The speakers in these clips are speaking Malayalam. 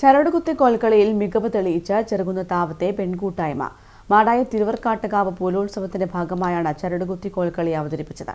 ചരടുകുത്തി കോൽക്കളിയിൽ മികവ് തെളിയിച്ച ചെറുകുന്ന താവത്തെ പെൺകൂട്ടായ്മ. മാടായ തിരുവർക്കാട്ടുകാവ് പൂലോത്സവത്തിന്റെ ഭാഗമായാണ് ചരടുകുത്തി കോൽക്കളി അവതരിപ്പിച്ചത്.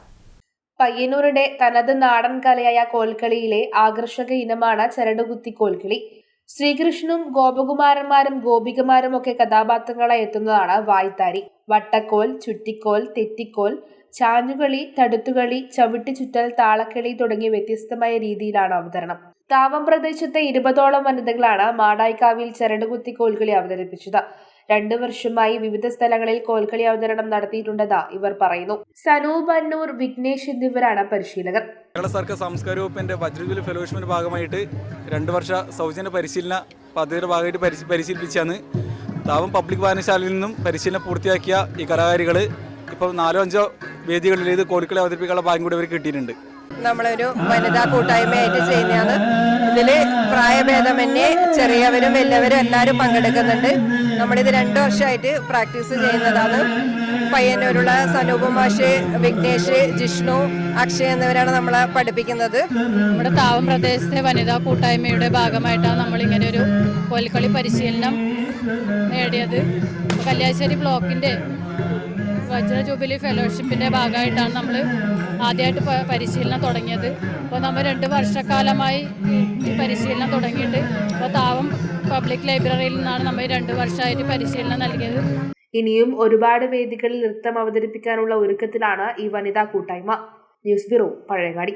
പയ്യന്നൂരിന്റെ തനത് നാടൻ കലയായ കോൽക്കളിയിലെ ആകർഷക ഇനമാണ് ചരടുകുത്തി കോൽക്കളി. ശ്രീകൃഷ്ണനും ഗോപകുമാരന്മാരും ഗോപികമാരും ഒക്കെ കഥാപാത്രങ്ങളായി എത്തുന്നതാണ് വായ്ത്താരി. വട്ടക്കോൽ ചുറ്റിക്കോൽ തെറ്റിക്കോൽ ചാഞ്ഞുകളി തടുത്തുകളി ചവിട്ടി ചുറ്റൽ താളക്കളി തുടങ്ങിയ വ്യത്യസ്തമായ രീതിയിലാണ് അവതരണം. താവം പ്രദേശത്തെ ഇരുപതോളം വനിതകളാണ് മാടായിക്കാവിൽ ചരടുകുത്തി കോൽക്കളി അവതരിപ്പിച്ചത്. രണ്ടു വർഷമായി വിവിധ സ്ഥലങ്ങളിൽ കോൽക്കളി അവതരണം നടത്തിയിട്ടുണ്ടെന്ന് ഇവർ പറയുന്നു. സനൂപ് അന്നൂർ വിഘ്നേഷ് എന്നിവരാണ് പരിശീലകർ. കേരള സർക്കാർ സാംസ്കാരിക വകുപ്പിന്റെ വജ്രജുലി ഫെലോഷിപ്പിന്റെ ഭാഗമായിട്ട് രണ്ടു വർഷ സൗജന്യ പരിശീലന പദ്ധതിയുടെ ഭാഗമായിട്ട് പരിശീ പരിശീലിപ്പിച്ചാണ് താവം പബ്ലിക് വായനശാലയിൽ നിന്നും പരിശീലനം പൂർത്തിയാക്കിയ ഈ കലാകാരികൾ ഇപ്പോൾ നാലോ അഞ്ചോ വേദികളിൽ ഇത് കോഴിക്കളി അവതരിപ്പിക്കാനുള്ള ഭാഗ്യം കൂടി അവർ കിട്ടിയിട്ടുണ്ട്. നമ്മളൊരു വനിതാ കൂട്ടായ്മയായിട്ട് ചെയ്യുന്നതാണ്. ഇതിൽ പ്രായഭേദമന്യേ ചെറിയവരും വലിയവരും എല്ലാവരും പങ്കെടുക്കുന്നുണ്ട്. നമ്മളിത് രണ്ടു വർഷമായിട്ട് പ്രാക്ടീസ് ചെയ്യുന്നതാണ്. പയ്യന്നൂരുള്ള സനൂപമാഷ് വിഘ്നേഷ് ജിഷ്ണു അക്ഷയ് എന്നിവരാണ് നമ്മളെ പഠിപ്പിക്കുന്നത്. നമ്മുടെ താവം പ്രദേശത്തെ വനിതാ കൂട്ടായ്മയുടെ ഭാഗമായിട്ടാണ് നമ്മളിങ്ങനെ ഒരു കോൽക്കളി പരിശീലനം നേടിയത്. കല്യാശ്ശേരി ബ്ലോക്കിന്റെ വജ്ര ജൂബിലി ഫെലോഷിപ്പിന്റെ ഭാഗമായിട്ടാണ് നമ്മൾ ആദ്യമായിട്ട് പരിശീലനം തുടങ്ങിയത്. അപ്പോൾ നമ്മൾ രണ്ട് വർഷക്കാലമായി ഈ പരിശീലനം തുടങ്ങിയിട്ട് അപ്പോൾ താവം പബ്ലിക് ലൈബ്രറിയിൽ നിന്നാണ് നമ്മൾ രണ്ട് വർഷമായിട്ട് പരിശീലനം നൽകിയത്. ഇനിയും ഒരുപാട് വേദികളിൽ നൃത്തം അവതരിപ്പിക്കാനുള്ള ഒരുക്കത്തിലാണ് ഈ വനിതാ കൂട്ടായ്മ. News bureau Pazhayangadi.